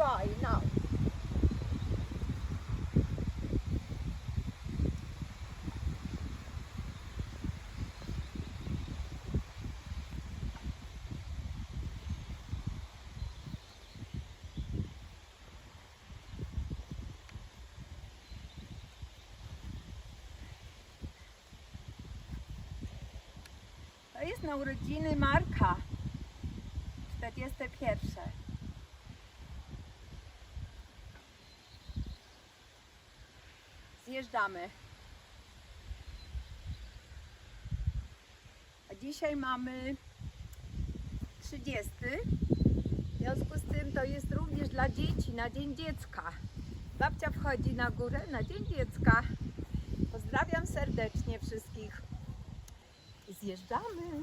dry now. To jest na urodziny Marka. 41. Zjeżdżamy. A dzisiaj mamy 30. W związku z tym to jest również dla dzieci, na Dzień Dziecka. Babcia wchodzi na górę na Dzień Dziecka. Pozdrawiam serdecznie wszystkich. I zjeżdżamy.